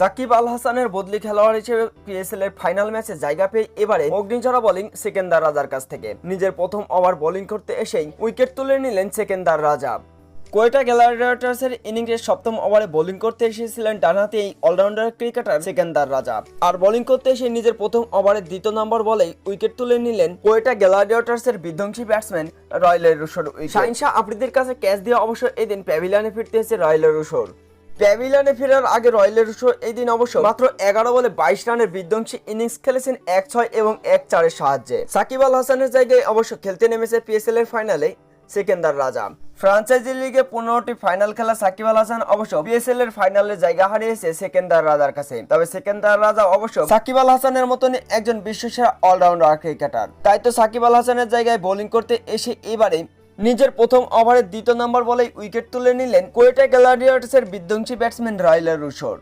সাকিব আল হাসানের বদলি খেলোয়াড় হিসেবে পিএসএল এর ফাইনাল ম্যাচে জায়গা পেয়ে এবারে অগ্নিঝরা বোলিং সেকেন্দার রাজার কাছ থেকে। নিজের প্রথম ওভার বোলিং করতে এসেই উইকেট তুলে নিলেন সেকেন্দার রাজা। কোয়েটা গ্যালারিটার্সের ইনিংসের সপ্তম ওভারে বোলিং করতে এসেছিলেন ডানহাতি এই অলরাউন্ডার ক্রিকেটার সেকেন্দার রাজা। আর বোলিং করতে এসে নিজের প্রথম ওভারের দ্বিতীয় নম্বর বলেই উইকেট তুলে নিলেন কোয়েটা গ্যালারিটার্সের বিধ্বংসী ব্যাটসম্যান রয়্যাল রুশোর শাহিন শাহ আফ্রিদির কাছে ক্যাচ দিয়ে অবশ্য এদিন প্যাভিলিয়নে ফিরতে এসেছে রয়্যাল রুশোর। প্যাভিলিয়নে ফেরার আগে রয়্যালের এই দিন অবশ্য মাত্র এগারো বলে বাইশ রানের বিধ্বংসী ইনিংস খেলেছেন এক ছয় এবং এক চারের সাহায্যে। সাকিব আল হাসানের জায়গায় অবশ্য খেলতে নেমেছে পিএসএল এর ফাইনালে সেকেন্দার রাজা। ফ্রাঞ্চাইজি লিগে পনেরোটি ফাইনাল খেলা সাকিব আল হাসান অবশ্য পিএসএল এর ফাইনালে জায়গা হারিয়েছে সেকেন্দার রাজার কাছে। তবে সেকেন্দার রাজা অবশ্য সাকিব আল হাসানের মতন একজন বিশ্বসেরা অলরাউন্ডার ক্রিকেটার। তাই তো সাকিব আল হাসানের জায়গায় বোলিং করতে এসে এবারে নিজের প্রথম ওভারের দ্বিতীয় নম্বর বলেই উইকেট তুলে নিলেন কোয়েটা গ্যালারিয়ার্সের বিধ্বংসী ব্যাটসম্যান রাইলার রুশোর।